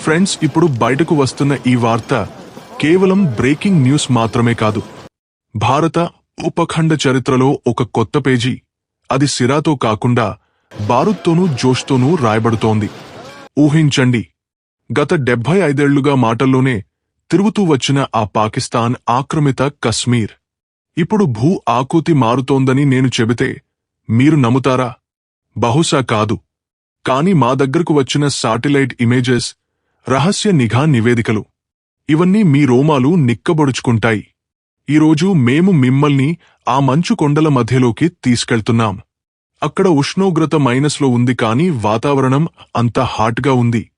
Friends ఇప్పుడు బయటకు వస్తున్న ఈ వార్త కేవలం బ్రేకింగ్ న్యూస్ మాత్రమే కాదు. భారత ఉపఖండ చరిత్రలో ఒక కొత్త పేజీ. అది సిరాతో కాకుండా బారుత్తోనూ జోష్తోనూ రాయబడుతోంది. ఊహించండి. గత డెబ్బై ఐదేళ్ళుగా మాటల్లోనే తిరుగుతూ వచ్చిన ఆ పాకిస్తాన్ ఆక్రమిత కశ్మీర్. ఇప్పుడు భూ ఆకృతి మారుతోందని నేను చెబితే మీరు నమ్ముతారా? బహుశా కాదు. కాని మా దగ్గరకు వచ్చిన శాటిలైట్ ఇమేజెస్ రహస్య నిఘా నివేదికలు. ఇవన్నీ మీ రోమాలు నిక్కబొడుచుకుంటాయి. ఈరోజు మేము మిమ్మల్ని ఆ మంచు కొండల మధ్యలోకి తీసుకెళ్తున్నాం. అక్కడ ఉష్ణోగ్రత మైనస్లో ఉంది కాని వాతావరణం అంత హాట్గా ఉంది.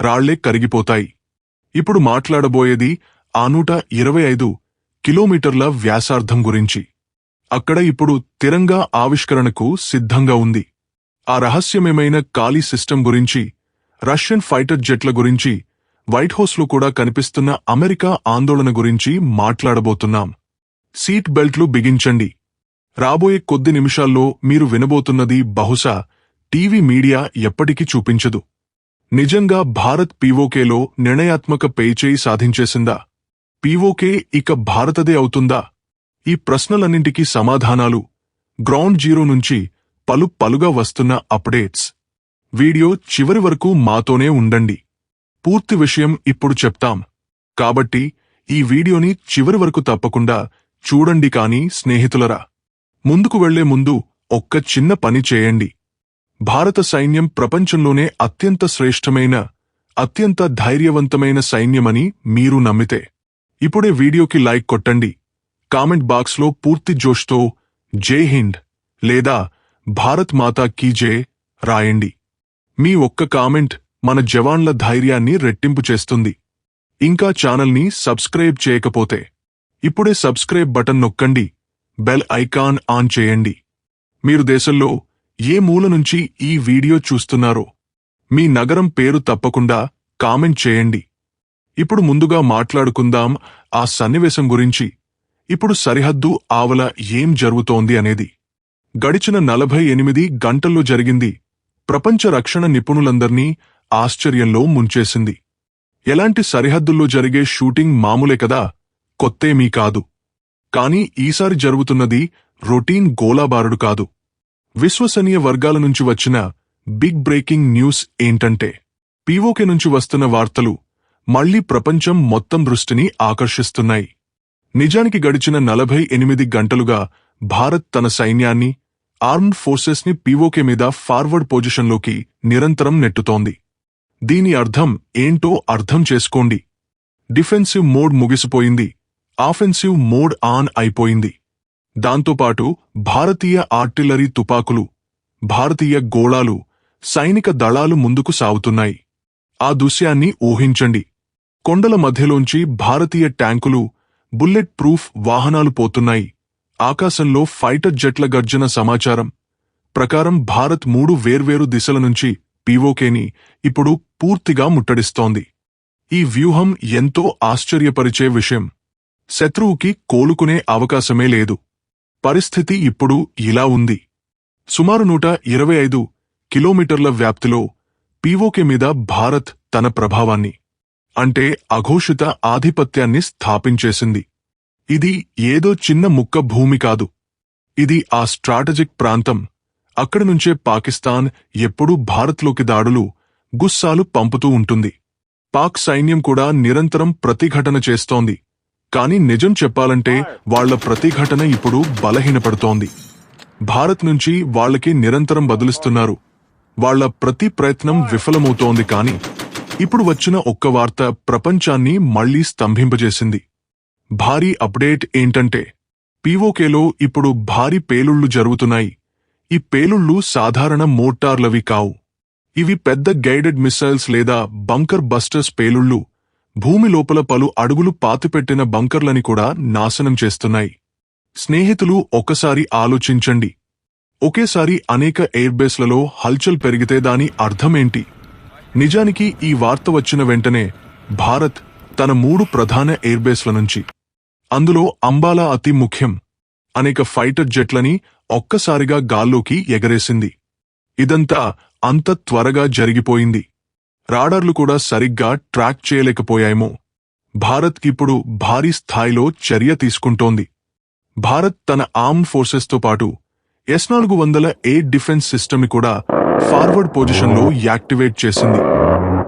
రాళ్ళే కరిగిపోతాయి. ఇప్పుడు మాట్లాడబోయేది ఆ నూట ఇరవై ఐదు కిలోమీటర్ల వ్యాసార్థం గురించి. అక్కడ ఇప్పుడు తిరంగా ఆవిష్కరణకు సిద్ధంగా ఉంది. ఆ రహస్యమేమైన ఖాళీ సిస్టం గురించి రష్యన్ ఫైటర్ జెట్ల గురించి వైట్ హౌస్లో కూడా కనిపిస్తున్న అమెరికా ఆందోళన గురించి మాట్లాడబోతున్నాం. సీట్ బెల్ట్లు బిగించండి. రాబోయే కొద్ది నిమిషాల్లో మీరు వినబోతున్నది బహుశా టీవీ మీడియా ఎప్పటికీ చూపించదు. నిజంగా భారత్ పీవోకేలో నిర్ణయాత్మక పేచేయి సాధించేసిందా? పీవోకే ఇక భారతదే అవుతుందా? ఈ ప్రశ్నలన్నింటికీ సమాధానాలు గ్రౌండ్ జీరో నుంచి పలు పలుగా వస్తున్న అప్డేట్స్. వీడియో చివరి వరకు మాతోనే ఉండండి. పూర్తి విషయం ఇప్పుడు చెప్తాం. కాబట్టి ఈ వీడియోని చివరి వరకు తప్పకుండా చూడండి కానీ స్నేహితులరా. ముందుకు వెళ్ళే ముందు ఒక్క చిన్న పని చేయండి. భారత సైన్యం ప్రపంచంలోనే అత్యంత శ్రేష్టమైన అత్యంత ధైర్యవంతమైన సైన్యమని మీరు నమ్మితే. ఇప్పుడే వీడియోకి లైక్ కొట్టండి. కామెంట్ బాక్స్లో పూర్తి జోష్తో జై హింద్ లేదా భారత్ మాతా కీ జే రాయండి. మీ ఒక్క కామెంట్ మన జవాన్ల ధైర్యాన్ని రెట్టింపు చేస్తుంది. ఇంకా ఛానల్ని సబ్స్క్రైబ్ చేయకపోతే ఇప్పుడే సబ్స్క్రైబ్ బటన్ నొక్కండి బెల్ ఐకాన్ ఆన్ చేయండి. మీరు దేశంలో ఏ మూల నుంచి ఈ వీడియో చూస్తున్నారో మీ నగరం పేరు తప్పకుండా కామెంట్ చేయండి. ఇప్పుడు ముందుగా మాట్లాడుకుందాం ఆ సన్నివేశం గురించి. ఇప్పుడు సరిహద్దు ఆవల ఏం జరుగుతోంది అనేది. గడిచిన నలభై ఎనిమిది గంటల్లో జరిగింది. ప్రపంచ రక్షణ నిపుణులందర్నీ ఆశ్చర్యంలో ముంచేసింది. ఎలాంటి సరిహద్దుల్లో జరిగే షూటింగ్ మామూలే కదా కొత్తేమీ కాదు. కాని ఈసారి జరుగుతున్నది రొటీన్ గోలాబారుడు కాదు. విశ్వసనీయ వర్గాల నుంచి వచ్చిన బిగ్ బ్రేకింగ్ న్యూస్ ఏంటంటే పీవోకే నుంచి వస్తున్న వార్తలు మళ్ళీ ప్రపంచం మొత్తం దృష్టిని ఆకర్షిస్తున్నాయి. నిజానికి గడిచిన నలభై ఎనిమిది గంటలుగా భారత్ తన సైన్యాన్ని ఆర్మ్డ్ ఫోర్సెస్ని పీవోకే మీద ఫార్వర్డ్ పొజిషన్లోకి నిరంతరం నెట్టుతోంది. దీని అర్థం ఏంటో అర్థం చేసుకోండి. డిఫెన్సివ్ మోడ్ ముగిసిపోయింది. ఆఫెన్సివ్ మోడ్ ఆన్ అయిపోయింది. దాంతోపాటు భారతీయ ఆర్టిల్లరీ తుపాకులు భారతీయ గోళాలు సైనిక దళాలు ముందుకు సాగుతున్నాయి. ఆ దృశ్యాన్ని ఊహించండి. కొండల మధ్యలోంచి భారతీయ ట్యాంకులు బుల్లెట్ ప్రూఫ్ వాహనాలు పోతున్నాయి. ఆకాశంలో ఫైటర్ జెట్ల గర్జన సమాచారం. ప్రకారం భారత్ మూడు వేర్వేరు దిశల నుంచి పీవోకేని ఇప్పుడు పూర్తిగా ముట్టడిస్తోంది. ఈ వ్యూహం ఎంతో ఆశ్చర్యపరిచే విషయం. శత్రువుకి కోలుకునే అవకాశమే లేదు. పరిస్థితి ఇప్పుడు ఇలా ఉంది. సుమారు నూట ఇరవై ఐదు కిలోమీటర్ల వ్యాప్తిలో పీవోకే మీద భారత్ తన ప్రభావాన్ని అంటే అఘోషిత ఆధిపత్యాన్ని స్థాపించేసింది. ఇది ఏదో చిన్న ముక్క భూమి కాదు. ఇది ఆ స్ట్రాటజిక్ ప్రాంతం. అక్కడి నుంచే పాకిస్తాన్ ఎప్పుడూ భారత్లోకి దాడులు గుస్సాలు పంపుతూ ఉంటుంది. పాక్ సైన్యం కూడా నిరంతరం ప్రతిఘటన చేస్తోంది. కాని నిజం చెప్పాలంటే వాళ్ళ ప్రతిఘటన ఇప్పుడు బలహీనపడుతోంది. భారత్ నుంచి వాళ్ళకి నిరంతరం బదులిస్తున్నారు. వాళ్ళ ప్రతి ప్రయత్నం విఫలమవుతోంది కాని ఇప్పుడు వచ్చిన ఒక్క వార్త ప్రపంచాన్ని మళ్ళీ స్తంభింపజేసింది. భారీ అప్డేట్ ఏంటంటే పీఓకేలో ఇప్పుడు భారీ పేలుళ్ళు జరుగుతున్నాయి. ఈ పేలుళ్ళు సాధారణ మోటార్లవి కావు. ఇవి పెద్ద గైడెడ్ మిసైల్స్ లేదా బంకర్ బస్టర్స్ పేలుళ్ళు భూమి లోపల పలు అడుగులు పాతిపెట్టిన బంకర్లని కూడా నాశనం చేస్తున్నాయి. స్నేహితులు ఒకసారి ఆలోచించండి. ఒకేసారి అనేక ఎయిర్బేస్లలో హల్చల్ పెరిగితే దాని అర్థమేంటి? నిజానికి ఈ వార్త వచ్చిన వెంటనే భారత్ తన మూడు ప్రధాన ఎయిర్బేస్ల నుంచి. అందులో అంబాలా అతి ముఖ్యం. అనేక ఫైటర్ జెట్లని ఒక్కసారిగా గాల్లోకి ఎగరేసింది. ఇదంతా అంత త్వరగా జరిగిపోయింది. రాడార్లు కూడా సరిగ్గా ట్రాక్ చేయలేకపోయాయేమో. భారత్ ఇప్పుడు భారీ స్థాయిలో చర్య తీసుకుంటోంది. భారత్ తన ఆర్మ్ ఫోర్సెస్తో పాటు ఎస్ నాలుగు వందల ఎయిట్ డిఫెన్స్ సిస్టమ్ కూడా ఫార్వర్డ్ పొజిషన్లో యాక్టివేట్ చేసింది.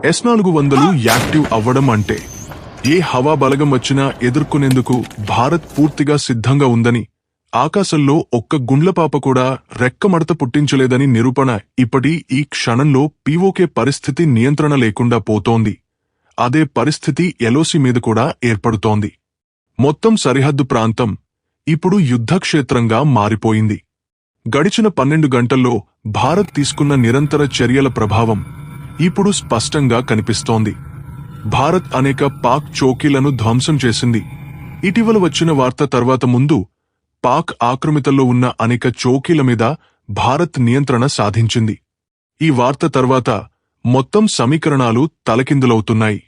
ఎస్ నాలుగు వందలు యాక్టివ్ అవ్వడం అంటే ఏ హవా బలగం వచ్చినా ఎదుర్కొనేందుకు భారత్ పూర్తిగా సిద్ధంగా ఉందని ఆకాశంలో ఒక్క గుండ్లపాప కూడా రెక్కమడత పుట్టించలేదని నిరూపణ ఇప్పటి ఈ క్షణంలో పీఓకే పరిస్థితి నియంత్రణ లేకుండా పోతోంది. అదే పరిస్థితి ఎలోసి మీద కూడా ఏర్పడుతోంది. మొత్తం సరిహద్దు ప్రాంతం ఇప్పుడు యుద్ధక్షేత్రంగా మారిపోయింది. గడిచిన పన్నెండు గంటల్లో భారత్ తీసుకున్న నిరంతర చర్యల ప్రభావం ఇప్పుడు స్పష్టంగా కనిపిస్తోంది. భారత్ అనేక పాక్ చౌకీలను ధ్వంసం చేసింది. ఇటీవల వచ్చిన వార్త తర్వాత ముందు పాక్ ఆక్రమితల్లో ఉన్న అనేక చౌకీల మీద భారత్ నియంత్రణ సాధించింది. ఈ వార్త తర్వాత మొత్తం సమీకరణాలు తలకిందులవుతున్నాయి.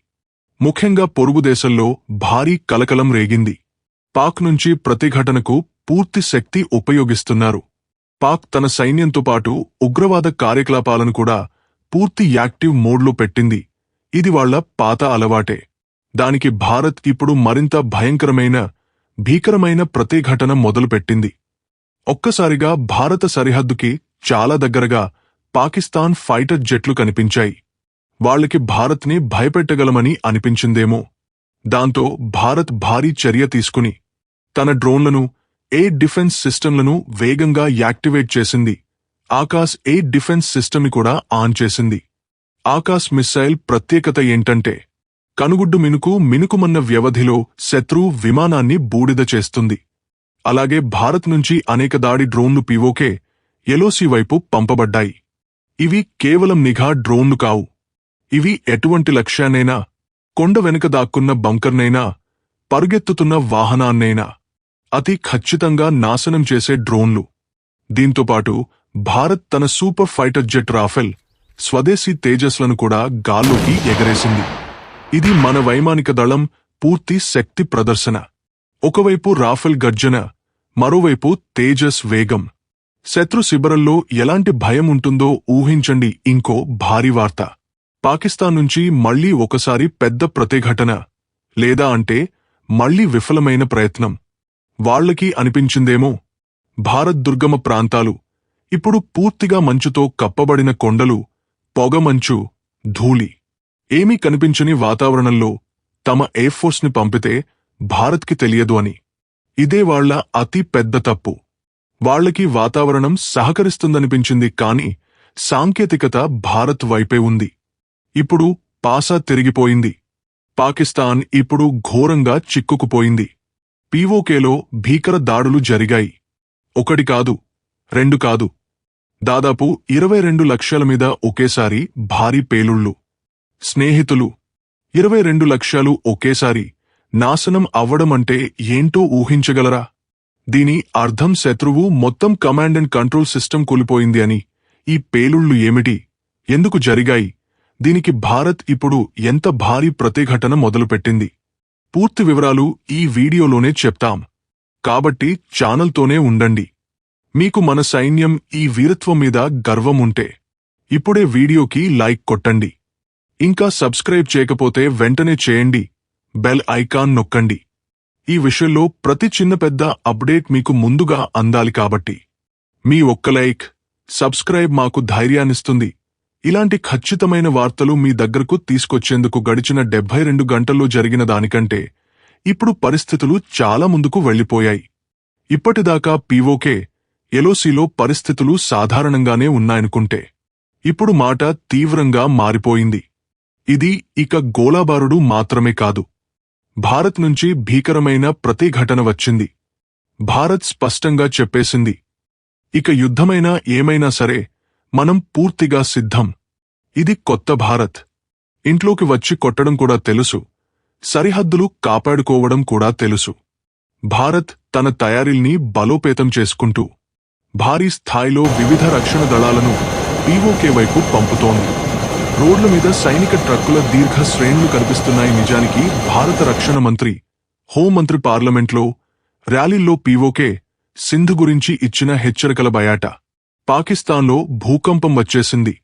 ముఖ్యంగా పొరుగుదేశంలో భారీ కలకలం రేగింది. పాక్ నుంచి ప్రతిఘటనకు పూర్తి శక్తి ఉపయోగిస్తున్నారు. పాక్ తన సైన్యంతో పాటు ఉగ్రవాద కార్యకలాపాలను కూడా పూర్తి యాక్టివ్ మోడ్లో పెట్టింది. ఇది వాళ్ళ పాత అలవాటే. దానికి భారత్ ఇప్పుడు మరింత భయంకరమైన భీకరమైన ప్రతిఘటన మొదలుపెట్టింది. ఒక్కసారిగా భారత సరిహద్దుకి చాలా దగ్గరగా పాకిస్తాన్ ఫైటర్ జెట్లు కనిపించాయి. వాళ్ళకి భారత్ని భయపెట్టగలమని అనిపించిందేమో. దాంతో భారత్ భారీ చర్య తీసుకుని తన డ్రోన్లను ఎయిర్ డిఫెన్స్ సిస్టంలను వేగంగా యాక్టివేట్ చేసింది. ఆకాశ్ ఎయిర్ డిఫెన్స్ సిస్టమ్ని కూడా ఆన్ చేసింది. ఆకాశ్ మిస్సైల్ ప్రత్యేకత ఏంటంటే కనుగుడ్డు మినుకు మినుకుమన్న వ్యవధిలో శత్రు విమానాన్ని బూడిద చేస్తుంది. అలాగే భారత్ నుంచి అనేక దాడి డ్రోన్లు పీవోకే ఎలోసి వైపు పంపబడ్డాయి. ఇవి కేవలం నిఘా డ్రోన్లు కావు. ఇవి ఎటువంటి లక్ష్యాన్నైనా కొండ వెనుక దాక్కున్న బంకర్నైనా పరుగెత్తుతున్న వాహనాన్నైనా అతి ఖచ్చితంగా నాశనం చేసే డ్రోన్లు. దీంతోపాటు భారత్ తన సూపర్ ఫైటర్ జెట్ రాఫెల్ స్వదేశీ తేజస్లను కూడా గాల్లోకి ఎగరేసింది. ఇది మన వైమానిక దళం పూర్తి శక్తి ప్రదర్శన. ఒకవైపు రాఫెల్ గర్జన మరోవైపు తేజస్ వేగం. శత్రు శిబిరంలో ఎలాంటి భయం ఉంటుందో ఊహించండి ఇంకో భారీ వార్త. పాకిస్తాన్ నుంచి మళ్ళీ ఒకసారి పెద్ద ప్రతిఘటన. లేదా అంటే మళ్ళీ విఫలమైన ప్రయత్నం. వాళ్ళకి అనిపించిందేమో? భారత్ దుర్గమ ప్రాంతాలు. ఇప్పుడు పూర్తిగా మంచుతో కప్పబడిన కొండలు పొగమంచు ధూళి ఏమీ కనిపించని వాతావరణంలో తమ ఎయిర్ఫోర్స్ని పంపితే భారత్కి తెలియదు అని. ఇదే వాళ్ళ అతి పెద్ద తప్పు. వాళ్ళకి వాతావరణం సహకరిస్తుందనిపించింది కాని సాంకేతికత భారత్ వైపే ఉంది. ఇప్పుడు పాసా తిరిగిపోయింది. పాకిస్తాన్ ఇప్పుడు ఘోరంగా చిక్కుకుపోయింది. పీఓకేలో భీకర దాడులు జరిగాయి. ఒకటి కాదు రెండు కాదు దాదాపు ఇరవై రెండు లక్షల మీద ఒకేసారి భారీ పేలుళ్ళు. స్నేహితులు ఇరవై రెండు లక్షలు ఒకేసారి నాశనం అవ్వడమంటే ఏంటో ఊహించగలరా? దీని అర్థం శత్రువు మొత్తం కమాండ్ అండ్ కంట్రోల్ సిస్టమ్ కూలిపోయింది అని. ఈ పేలుళ్ళు ఏమిటి? ఎందుకు జరిగాయి? దీనికి భారత్ ఇప్పుడు ఎంత భారీ ప్రతిఘటన మొదలుపెట్టింది? పూర్తి వివరాలు ఈ వీడియోలోనే చెప్తాం. కాబట్టి ఛానల్తోనే ఉండండి. మీకు మన సైన్యం ఈ వీరత్వం మీద గర్వం ఉంటే ఇప్పుడే వీడియోకి లైక్ కొట్టండి. ఇంకా సబ్స్క్రైబ్ చేయకపోతే వెంటనే చేయండి. బెల్ ఐకాన్ నొక్కండి. ఈ విషయంలో ప్రతి చిన్న పెద్ద అప్డేట్ మీకు ముందుగా అందాలి కాబట్టి. మీ ఒక్క లైక్ సబ్స్క్రైబ్ మాకు ధైర్యాన్నిస్తుంది. ఇలాంటి ఖచ్చితమైన వార్తలు మీ దగ్గరకు తీసుకొచ్చేందుకు గడిచిన డెబ్బై రెండు గంటల్లో జరిగిన దానికంటే ఇప్పుడు పరిస్థితులు చాలా ముందుకు వెళ్ళిపోయాయి ఇప్పటిదాకా పీవోకే ఎలోసీలో పరిస్థితులు సాధారణంగానే ఉన్నాయనుకుంటే ఇప్పుడు మాట తీవ్రంగా మారిపోయింది. ఇది ఇక గోలాబారుడు మాత్రమే కాదు. భారత్ నుంచి భీకరమైన ప్రతిఘటన వచ్చింది. భారత్ స్పష్టంగా చెప్పేసింది. ఇక యుద్ధమైనా ఏమైనా సరే మనం పూర్తిగా సిద్ధం. ఇది కొత్త భారత్. ఇంట్లోకి వచ్చి కొట్టడం కూడా తెలుసు. సరిహద్దులు కాపాడుకోవడం కూడా తెలుసు. భారత్ తన తయారీల్ని బలోపేతం చేసుకుంటూ భారీ స్థాయిలో వివిధ రక్షణ దళాలను పీఓకే వైపు పంపుతోంది. రోడ్ల మీద సైనిక ట్రక్కుల దీర్ఘ శ్రేణులు కనిపిస్తున్నాయి నిజానికి భారత రక్షణ మంత్రి హోంమంత్రి పార్లమెంట్లో ర్యాలీల్లో పీఓకే సింధు గురించి ఇచ్చిన హెచ్చరికల బయాట. పాకిస్తాన్లో భూకంపం వచ్చేసింది.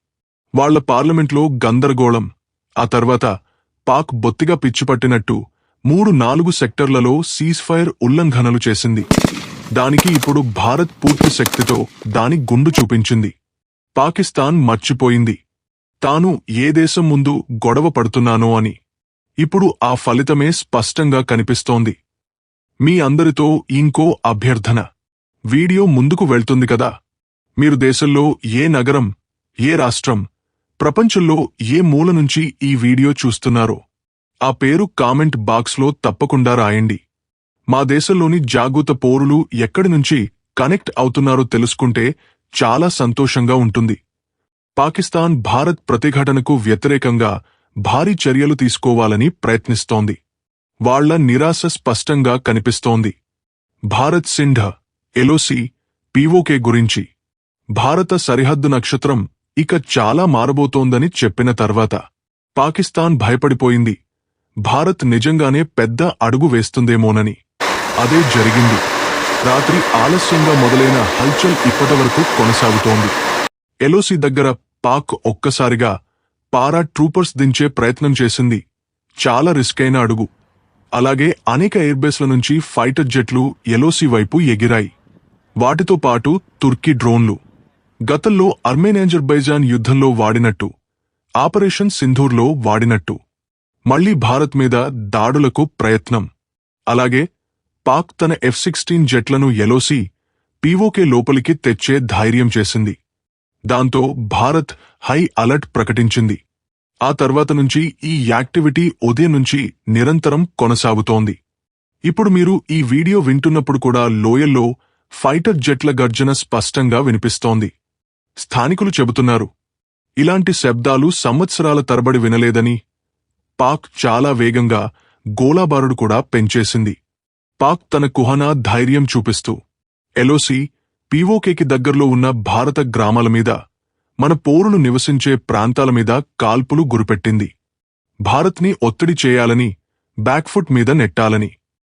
వాళ్ళ పార్లమెంట్లో గందరగోళం. ఆ తర్వాత పాక్ బొత్తిగా పిచ్చిపట్టినట్టు మూడు నాలుగు సెక్టర్లలో సీజ్ ఫైర్ ఉల్లంఘనలు చేసింది. దానికి ఇప్పుడు భారత్ పూర్తి శక్తితో దాని గుండు చూపించింది. పాకిస్తాన్ మర్చిపోయింది. తాను ఏ దేశం ముందు గొడవ పడుతున్నానో అని. ఇప్పుడు ఆ ఫలితమే స్పష్టంగా కనిపిస్తోంది. మీ అందరితో ఇంకో అభ్యర్థన. వీడియో ముందుకు వెళ్తుంది కదా. మీరు దేశంలో ఏ నగరం ఏ రాష్ట్రం ప్రపంచంలో ఏ మూల నుంచి ఈ వీడియో చూస్తున్నారో. ఆ పేరు కామెంట్ బాక్స్లో తప్పకుండా రాయండి. మా దేశంలోని జాగృత పౌరులు ఎక్కడి నుంచి కనెక్ట్ అవుతున్నారో తెలుసుకుంటే చాలా సంతోషంగా ఉంటుంది. పాకిస్తాన్ భారత్ ప్రతిఘటనకు వ్యతిరేకంగా భారీ చర్యలు తీసుకోవాలని ప్రయత్నిస్తోంది. వాళ్ళ నిరాశ స్పష్టంగా కనిపిస్తోంది. భారత్ సింధ ఎలోసి పీఓకే గురించి. భారత సరిహద్దు నక్షత్రం ఇక చాలా మారబోతోందని చెప్పిన తర్వాత పాకిస్తాన్ భయపడిపోయింది. భారత్ నిజంగానే పెద్ద అడుగు వేస్తుందేమోనని. అదే జరిగింది. రాత్రి ఆలస్యంగా మొదలైన హల్చల్ ఇప్పటివరకు కొనసాగుతోంది. ఎలోసి దగ్గర పాక్ ఒక్కసారిగా పారా ట్రూపర్స్ దించే ప్రయత్నం చేసింది. చాలా రిస్కైన అడుగు. అలాగే అనేక ఎయిర్బేస్ల నుంచి ఫైటర్ జెట్లు ఎలోసి వైపు ఎగిరాయి. వాటితో పాటు తుర్కీ డ్రోన్లు. గతంలో అర్మేనియాజర్బైజాన్ యుద్ధంలో వాడినట్టు. ఆపరేషన్ సింధూర్లో వాడినట్టు. మళ్ళీ భారత్ మీద దాడులకు ప్రయత్నం. అలాగే పాక్ తన ఎఫ్ సిక్స్టీన్ జెట్లను ఎలోసి పీఓకే లోపలికి తెచ్చే ధైర్యం చేసింది. దాంతో భారత్ హై అలర్ట్ ప్రకటించింది. ఆ తర్వాత నుంచి ఈ యాక్టివిటీ ఉదయం నుంచి నిరంతరం కొనసాగుతోంది. ఇప్పుడు మీరు ఈ వీడియో వింటున్నప్పుడు కూడా లోయల్లో ఫైటర్ జెట్ల గర్జన స్పష్టంగా వినిపిస్తోంది. స్థానికులు చెబుతున్నారు. ఇలాంటి శబ్దాలు సంవత్సరాల తరబడి వినలేదని పాక్ చాలా వేగంగా గోలాబారుడు కూడా పెంచేసింది. పాక్ తన కుహనా ధైర్యం చూపిస్తూ ఎలోసి పీఓకేకి దగ్గర్లో ఉన్న భారత గ్రామాల మీద మన పోరును నివసించే ప్రాంతాల మీద కాల్పులు గురిపెట్టింది. భారత్ని ఒత్తిడి చేయాలని బ్యాక్ఫుట్ మీద నెట్టాలని.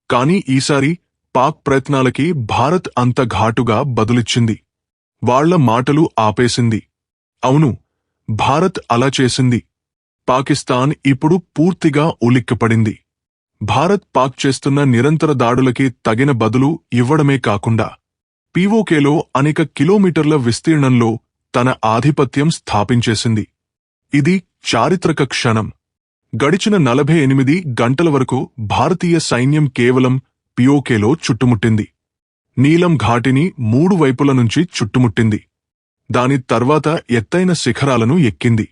కాని ఈసారి పాక్ ప్రయత్నాలకి భారత్ అంత ఘాటుగా బదులిచ్చింది. వాళ్ళ మాటలు ఆపేసింది. అవును భారత్ అలా చేసింది. పాకిస్తాన్ ఇప్పుడు పూర్తిగా ఉలిక్కిపడింది. భారత్ పాక్ చేస్తున్న నిరంతర దాడులకి తగిన బదులు ఇవ్వడమే కాకుండా పీఓకేలో అనేక కిలోమీటర్ల విస్తీర్ణంలో తన ఆధిపత్యం స్థాపించేసింది. ఇది చారిత్రక క్షణం. గడిచిన నలభై ఎనిమిది గంటల వరకు భారతీయ సైన్యం కేవలం పియోకేలో చుట్టుముట్టింది. నీలం ఘాటిని మూడు వైపుల నుంచి చుట్టుముట్టింది. దాని తర్వాత ఎత్తైన శిఖరాలను ఎక్కింది.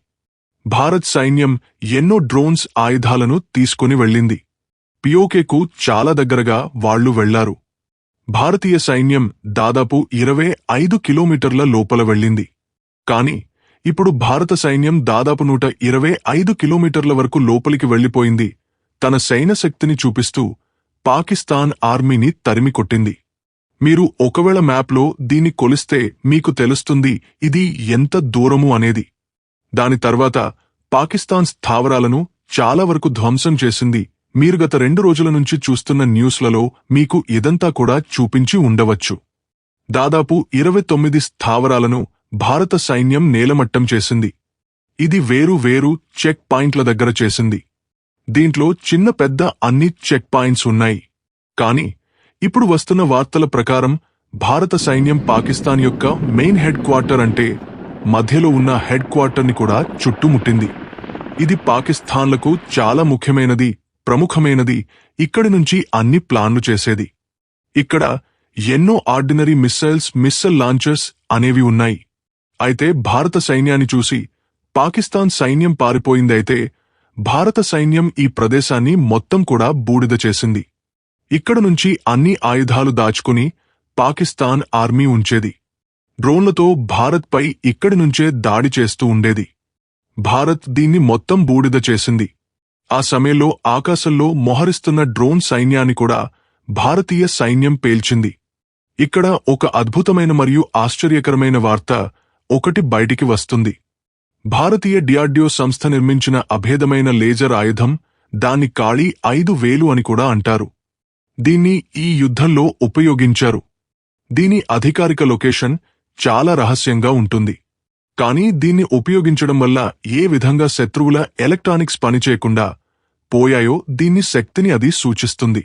భారత్ సైన్యం ఎన్నో డ్రోన్స్ ఆయుధాలను తీసుకుని వెళ్ళింది. పియోకేకు చాలా దగ్గరగా వాళ్ళు వెళ్ళారు. భారతీయ సైన్యం దాదాపు ఇరవై ఐదు కిలోమీటర్ల లోపల వెళ్ళింది. కాని ఇప్పుడు భారత సైన్యం దాదాపు నూట ఇరవై ఐదు కిలోమీటర్ల వరకు లోపలికి వెళ్ళిపోయింది తన సైన్యశక్తిని చూపిస్తూ పాకిస్తాన్ ఆర్మీని తరిమి కొట్టింది. మీరు ఒకవేళ మ్యాప్లో దీన్ని కొలిస్తే మీకు తెలుస్తుంది ఇది ఎంత దూరము అనేది. దాని తర్వాత పాకిస్తాన్ స్థావరాలను చాలా వరకు ధ్వంసం చేసింది. మీరు గత రెండు రోజుల నుంచి చూస్తున్న న్యూస్లలో మీకు ఇదంతా కూడా చూపించి ఉండవచ్చు. దాదాపు ఇరవై తొమ్మిది స్థావరాలను భారత సైన్యం నేలమట్టం చేసింది. ఇది వేరు వేరు చెక్ పాయింట్ల దగ్గర చేసింది. దీంట్లో చిన్న పెద్ద అన్ని చెక్ పాయింట్స్ ఉన్నాయి. కాని ఇప్పుడు వస్తున్న వార్తల ప్రకారం భారత సైన్యం పాకిస్తాన్ యొక్క మెయిన్ హెడ్ క్వార్టర్ అంటే మధ్యలో ఉన్న హెడ్ క్వార్టర్ని కూడా చుట్టుముట్టింది. ఇది పాకిస్తాన్లకు చాలా ముఖ్యమైనది ప్రముఖమైనది ఇక్కడి నుంచి అన్ని ప్లాన్లు చేసేది. ఇక్కడ ఎన్నో ఆర్డినరీ మిస్సైల్స్ మిస్సైల్ లాంచర్స్ అనేవి ఉన్నాయి. అయితే భారత సైన్యాన్ని చూసి పాకిస్తాన్ సైన్యం పారిపోయిందైతే భారత సైన్యం ఈ ప్రదేశాన్ని మొత్తం కూడా బూడిద చేసింది. ఇక్కడ నుంచి అన్ని ఆయుధాలు దాచుకుని పాకిస్తాన్ ఆర్మీ ఉంచేది. డ్రోన్లతో భారత్పై ఇక్కడి నుంచే దాడి చేస్తూ ఉండేది. భారత్ దీన్ని మొత్తం బూడిద చేసింది. ఆ సమయంలో ఆకాశంలో మొహరిస్తున్న డ్రోన్ సైన్యాన్ని కూడా భారతీయ సైన్యం పేల్చింది. ఇక్కడ ఒక అద్భుతమైన మరియు ఆశ్చర్యకరమైన వార్త ఒకటి బయటికి వస్తుంది. భారతీయ డిఆర్డిఓ సంస్థ నిర్మించిన అభేదమైన లేజర్ ఆయుధం దాన్ని కాళీ ఐదు వేలు అని కూడా అంటారు. దీన్ని ఈ యుద్ధంలో ఉపయోగించారు. దీని అధికారిక లొకేషన్ చాలా రహస్యంగా ఉంటుంది. కానీ దీన్ని ఉపయోగించడం వల్ల ఏ విధంగా శత్రువుల ఎలక్ట్రానిక్స్ పనిచేయకుండా పోయాయో దీన్ని శక్తిని అది సూచిస్తుంది.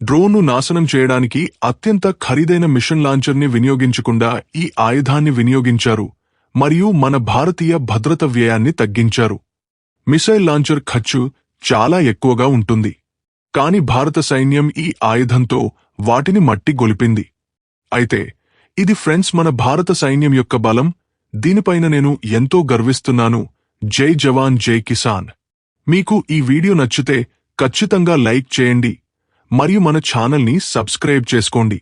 డ్రోన్ను నాశనం చేయడానికి అత్యంత ఖరీదైన మిషన్ లాంచర్ని వినియోగించకుండా ఈ ఆయుధాన్ని వినియోగించారు మరియు మన భారతీయ భద్రత వ్యయాన్ని తగ్గించారు. మిసైల్ లాంచర్ ఖర్చు చాలా ఎక్కువగా ఉంటుంది. కాని భారత సైన్యం ఈ ఆయుధంతో వాటిని మట్టి గొలిపింది. అయితే ఇది ఫ్రెండ్స్ మన భారత సైన్యం యొక్క బలం దీనిపైన నేను ఎంతో గర్విస్తున్నాను. జై జవాన్ జై కిసాన్. మీకు ఈ వీడియో నచ్చితే ఖచ్చితంగా లైక్ చేయండి. మరియు మన ఛానల్ని సబ్స్క్రైబ్ చేసుకోండి.